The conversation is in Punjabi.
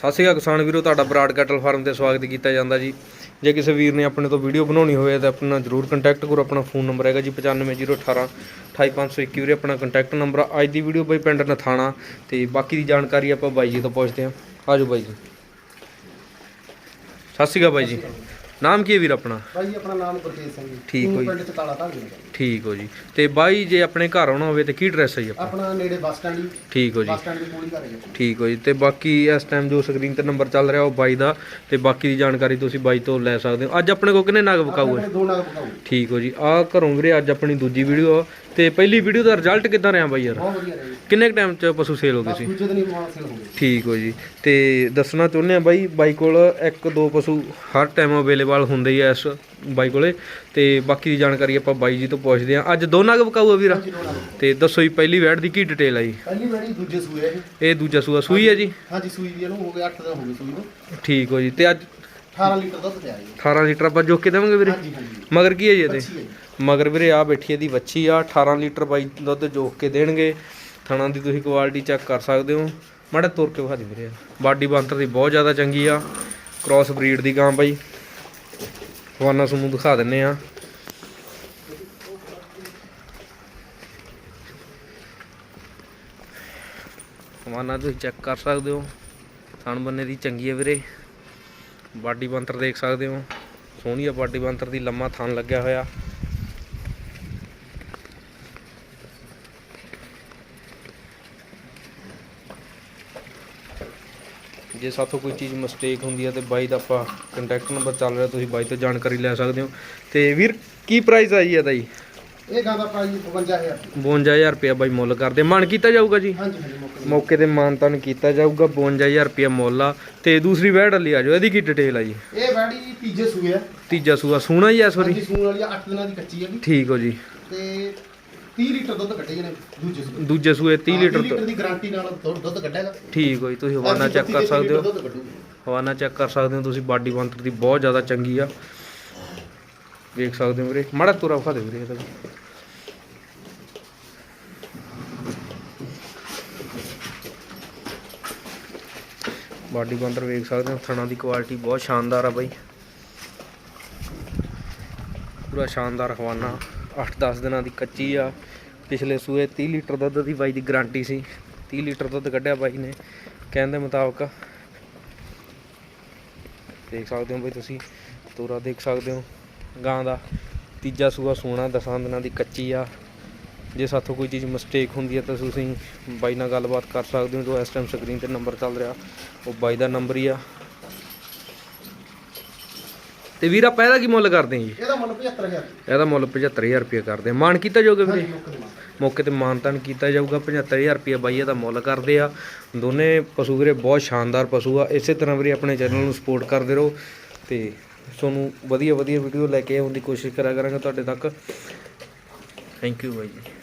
ਸਤਿ ਸ਼੍ਰੀ ਅਕਾਲ ਕਿਸਾਨ ਵੀਰੋ, ਤੁਹਾਡਾ ਬਰਾਡ ਕੈਟਲ ਫਾਰਮ ਤੇ ਸਵਾਗਤ ਕੀਤਾ ਜਾਂਦਾ ਜੀ। ਜੇ ਕਿਸੇ ਵੀਰ ਨੇ ਆਪਣੇ ਤੋਂ ਵੀਡੀਓ ਬਣਾਉਣੀ ਹੋਵੇ ਤਾਂ ਆਪਣਾ ਜਰੂਰ ਕੰਟੈਕਟ ਕਰੋ, ਆਪਣਾ ਫੋਨ ਨੰਬਰ ਹੈਗਾ ਜੀ 9501 28521 ਵੀਰੇ, ਆਪਣਾ ਕੰਟੈਕਟ ਨੰਬਰ ਅੱਜ ਦੀ ਵੀਡੀਓ ਬਈ ਪਿੰਡ ਨਥਾਣਾ ਤੇ ਬਾਕੀ ਦੀ ਜਾਣਕਾਰੀ ਆਪਾਂ ਬਾਈ ਜੀ ਤੋਂ ਪੁੱਛਦੇ ਹਾਂ। ਆਜੋ ਬਾਈ ਜੀ। ਸਤਿ ਸ਼੍ਰੀ ਅਕਾਲ ਬਾਈ ਜੀ। ਨਾਮ ਕੀ ਹੈ ਵੀਰ ਆਪਣਾ? ਭਾਈ ਆਪਣਾ ਨਾਮ ਗੁਰਤੇਜ ਸਿੰਘ ਜੀ। ਠੀਕ ਊਂ ਹੋਈ। ਪਿੰਡ ਚ ਕਾਲਾ ਧਾਗੇ ਠੀਕ ਹੋ ਜੀ। ਤੇ ਬਾਈ ਜੇ ਆਪਣੇ ਘਰ ਆਉਣਾ ਹੋਵੇ ਤੇ ਕੀ ਐਡਰੈਸ ਹੈ ਜੀ ਆਪਣਾ? ਆਪਣਾ ਨੇੜੇ ਬੱਸ ਸਟੈਂਡ ਜੀ। ਠੀਕ ਹੋ ਜੀ। ਬੱਸ ਸਟੈਂਡ ਦੇ ਕੋਲ ਹੀ ਘਰ ਹੈ ਜੀ। ਠੀਕ ਹੋ ਜੀ। ਤੇ ਬਾਕੀ ਇਸ ਟਾਈਮ ਜੋ ਸਕਰੀਨ ਤੇ ਨੰਬਰ ਚੱਲ ਰਿਹਾ ਉਹ ਬਾਈ ਦਾ। ਤੇ ਬਾਕੀ ਦੀ ਜਾਣਕਾਰੀ ਤੁਸੀਂ ਬਾਈ ਤੋਂ ਲੈ ਸਕਦੇ ਹੋ। ਅੱਜ ਆਪਣੇ ਕੋਲ ਕਿੰਨੇ ਨਗ ਵਿਕਾਊ ਹੈ? ਦੋ ਨਾਗ ਪਕਾਉ ਠੀਕ ਹੋ ਜੀ। ਆਹ ਘਰੋਂ ਵੀਰੇ ਅੱਜ ਆਪਣੀ ਦੂਜੀ ਵੀਡੀਓ ਆ। ਤੇ ਪਹਿਲੀ ਵੀਡੀਓ ਦਾ ਰਿਜ਼ਲਟ ਕਿਦਾਂ ਰਿਹਾ ਬਾਈ ਯਾਰ? ਬਹੁਤ ਵਧੀਆ ਰਹੇ ਜੀ। ਕਿੰਨੇ ਟਾਈਮ ਚ ਪਸ਼ੂ ਸੇਲ ਹੋ ਗਏ ਸੀ? ਦੂਜੇ ਦਿਨ ਹੀ ਮਾਲ ਸੇਲ ਹੋ ਗਏ। ਠੀਕ ਹੋ ਜੀ। ਤੇ ਦੱਸਣਾ ਚਾਹੁੰਦੇ ਆ ਬਾਈ ਬਾਈ ਕੋਲ ਇੱਕ ਦੋ ਪਸ਼ੂ ਹਰ ਟਾਈਮ ਅਵੇਲੇਬਲ ਹੁੰਦੇ ਹੀ ਆ ਇਸ ਬਾਈ ਕੋਲੇ। ਤੇ ਬਾਕੀ ਦੀ ਜਾਣਕਾਰੀ ਆਪਾਂ ਬਾਈ ਜੀ ਤੋਂ ਪੁੱਛਦੇ ਆ ਅੱਜ ਦੋ ਨਗ ਵਿਕਾਊ ਆ ਵੀਰ? ਹਾਂਜੀ ਤੇ ਦੱਸੋ ਜੀ ਪਹਿਲੀ ਵੈਟ ਦੀ ਕੀ ਡਿਟੇਲ ਆ ਜੀ? ਪਹਿਲੀ ਵਾਰੀ ਦੂਜੇ ਸੂਏ ਹੈ ਜੀ। ਇਹ ਦੂਜਾ ਸੂਆ ਸੂਈ ਹੈ ਜੀ? ਹਾਂਜੀ ਸੂਈ ਵੀ ਇਹਨੂੰ ਹੋ ਗਏ 8 ਦਿਨ ਹੋ ਗਏ ਸੂਈ ਨੂੰ ਠੀਕ ਹੋ ਜੀ। ਤੇ ਅੱਜ 18 ਲੀਟਰ ਦੁੱਧ ਤਿਆਰ ਹੈ ਜੀ। 18 ਲੀਟਰ ਆਪਾਂ ਜੋਕ ਕੇ ਦੇਵਾਂਗੇ ਵੀਰੇ? ਹਾਂਜੀ ਹਾਂਜੀ। ਮਗਰ ਕੀ ਹੈ ਜੀ ਇਹਦੇ? ਅੱਛੀ ਹੈ ਜੀ। ਮਗਰ ਵੀਰੇ ਆ ਬੈਠੀ ਇਹਦੀ ਵੱਛੀ ਆ 18 ਲੀਟਰ ਬਾਈ ਦੁੱਧ ਜੋਖ ਕੇ ਦੇਣਗੇ। ਥਣਾ ਦੀ ਤੁਸੀਂ ਕੁਆਲਿਟੀ ਚੈੱਕ ਕਰ ਸਕਦੇ ਹੋ। ਮਾੜਾ ਤੁਰ ਕੇ ਵਿਖਾ ਦੇ ਵੀਰੇ। ਬਾਡੀ ਬੰਤਰ ਦੀ ਬਹੁਤ ਜ਼ਿਆਦਾ ਚੰਗੀ ਆ। ਕ੍ਰਾਸ ਬਰੀਡ ਦੀ ਗਾਂ ਬਾਈ। ਹਵਾਨਾ ਤੁਹਾਨੂੰ ਦਿਖਾ ਦਿੰਨੇ ਆ। ਹਵਾਨਾ ਤੁਸੀਂ ਚੈੱਕ ਕਰ ਸਕਦੇ ਹੋ। ਥਣ ਬੰਨੇ ਦੀ ਚੰਗੀ ਹੈ ਵੀਰੇ। ਬਾਡੀ ਬੰਤਰ ਦੇਖ ਸਕਦੇ ਹੋ। ਸੋਹਣੀ ਆ ਬਾਡੀ ਬੰਤਰ ਦੀ। ਲੰਮਾ ਥਣ ਲੱਗਿਆ ਹੋਇਆ। ਜੇ ਸਾਥੋਂ ਕੋਈ ਚੀਜ਼ ਮਿਸਟੇਕ ਹੁੰਦੀ ਹੈ ਤੇ ਬਾਈ ਦਾ ਆਪਾਂ ਕੰਟੈਕਟ ਨੰਬਰ ਚੱਲ ਰਿਹਾ ਤੁਸੀਂ ਬਾਈ ਤੋਂ ਜਾਣਕਾਰੀ ਲੈ ਸਕਦੇ ਹੋ। ਤੇ ਵੀਰ ਕੀ ਪ੍ਰਾਈਸ ਆ ਜੀ ਇਹਦਾ ਜੀ? ਇਹ ਗਾਂ ਦਾ ਪ੍ਰਾਈਸ 52000 52000 ਰੁਪਇਆ ਬਾਈ ਮੁੱਲ ਕਰਦੇ। ਮਨ ਕੀਤਾ ਜਾਊਗਾ ਜੀ? ਹਾਂਜੀ ਹਾਂਜੀ ਮੌਕੇ ਤੇ। ਮਾਨਤਨ ਕੀਤਾ ਜਾਊਗਾ 52000 ਰੁਪਇਆ ਮੁੱਲ ਆ। ਤੇ ਦੂਸਰੀ ਵੈੜ ਵਾਲੀ ਆ ਜਾਓ ਇਹਦੀ ਕੀ ਡਿਟੇਲ ਆ ਜੀ। ਇਹ ਵਾੜੀ ਤੀਜੇ ਸੂਏ ਹੈ ਤੀਜਾ ਸੂਆ ਸੋਹਣਾ ਹੀ ਆ ਇਸ ਵਾਰੀ ਹਾਂਜੀ ਸੂਣ ਵਾਲੀ 8 ਦਿਨਾਂ ਦੀ ਕੱਚੀ ਹੈਗੀ ਠੀਕ ਹੋ ਜੀ। ਤੇ 30 ਲੀਟਰ ਦੁੱਧ ਕੱਢੇ ਨੇ ਦੂਜੇ ਸੂਏ ਦੂਜੇ ਸੂਏ 30 ਹਾਂ, ਲੀਟਰ ਲੀਟਰ ਦੀ ਗਾਰੰਟੀ ਨਾਲ ਦੁੱਧ ਦੁੱਧ ਕੱਢੇਗਾ। ਠੀਕ ਹੋ ਜੀ ਤੁਸੀਂ ਹਵਾਨਾ ਚੈੱਕ ਕਰ ਸਕਦੇ ਹੋ। ਹਵਾਨਾ ਚੈੱਕ ਕਰ ਸਕਦੇ ਹੋ ਤੁਸੀਂ ਬਾਡੀ ਬੰਤਰ ਦੀ ਬਹੁਤ ਜ਼ਿਆਦਾ ਚੰਗੀ ਆ। ਵੇਖ ਸਕਦੇ ਹੋ ਵੀਰੇ ਮਾੜਾ ਤੁਰਾ ਵਿਖਾ ਦੇ ਵੀਰੇ ਇਹਦਾ। ਬਾਡੀ ਬੰਤਰ ਵੇਖ ਸਕਦੇ ਹੋ ਥਣਾ ਦੀ ਕੁਆਲਿਟੀ ਬਹੁਤ ਸ਼ਾਨਦਾਰ ਆ ਬਾਈ। ਪੂਰਾ ਸ਼ਾਨਦਾਰ ਹਵਾਨਾ। 8-10 ਦਿਨਾਂ ਦੀ ਕੱਚੀ ਆ। ਪਿਛਲੇ ਸੂਏ 30 ਲੀਟਰ ਦੁੱਧ ਦੀ ਬਾਈ ਦੀ ਗਾਰੰਟੀ ਸੀ। 30 ਲੀਟਰ ਦੁੱਧ ਕੱਢਿਆ ਬਾਈ ਨੇ। ਕਹਿਣ ਦੇ ਮੁਤਾਬਕ ਦੇਖ ਸਕਦੇ ਹੋ ਬਈ ਤੁਸੀਂ, ਤੋਰਾ ਦੇਖ ਸਕਦੇ ਹੋ। ਗਾਂ ਦਾ ਤੀਜਾ ਸੂਆ ਸੋਨਾ ਦਸਾਂ ਦਿਨਾਂ ਦੀ ਕੱਚੀ ਆ। ਜੇ ਸਾਥੋਂ ਕੋਈ ਚੀਜ਼ ਮਿਸਟੇਕ ਹੁੰਦੀ ਹੈ ਤਾਂ ਤੁਸੀਂ ਬਾਈ ਨਾਲ ਗੱਲਬਾਤ ਕਰ ਸਕਦੇ ਹੋ। ਜੋ ਇਸ ਟਾਈਮ ਸਕਰੀਨ ਤੇ ਨੰਬਰ ਚੱਲ ਰਿਹਾ, ਉਹ ਬਾਈ ਦਾ ਨੰਬਰ ਹੀ ਆ। ਤੇ ਵੀਰ ਆਪਾਂ ਇਹਦਾ ਕੀ ਮੁੱਲ ਕਰਦੇ ਹਾਂ ਜੀ? ਇਹਦਾ ਮੁੱਲ 75000 ਇਹਦਾ ਮੁੱਲ 75000 ਰੁਪਏ ਕਰਦੇ ਆ ਮਾਨ ਕੀਤਾ ਜਾਊਗਾ ਵੀਰੇ? ਮੁੱਕ ਤੇ ਮਾਨਤਾਨ ਕੀਤਾ ਜਾਊਗਾ। 75000 ਰੁਪਏ ਬਾਈ ਇਹਦਾ ਮੁੱਲ ਕਰਦੇ ਆ। ਦੋਨੇ ਪਸ਼ੂ ਵੀਰੇ ਬਹੁਤ ਸ਼ਾਨਦਾਰ ਪਸ਼ੂ ਆ। ਇਸੇ ਤਰ੍ਹਾਂ ਵੀਰੇ ਆਪਣੇ ਚੈਨਲ ਨੂੰ ਸਪੋਰਟ ਕਰਦੇ ਰਹੋ ਤੇ ਤੁਹਾਨੂੰ ਵਧੀਆ ਵਧੀਆ ਵੀਡੀਓ ਲੈ ਕੇ ਆਉਣ ਦੀ ਕੋਸ਼ਿਸ਼ ਕਰਿਆ ਕਰਾਂਗੇ ਤੁਹਾਡੇ ਤੱਕ। ਥੈਂਕ ਯੂ ਬਾਈ ਜੀ।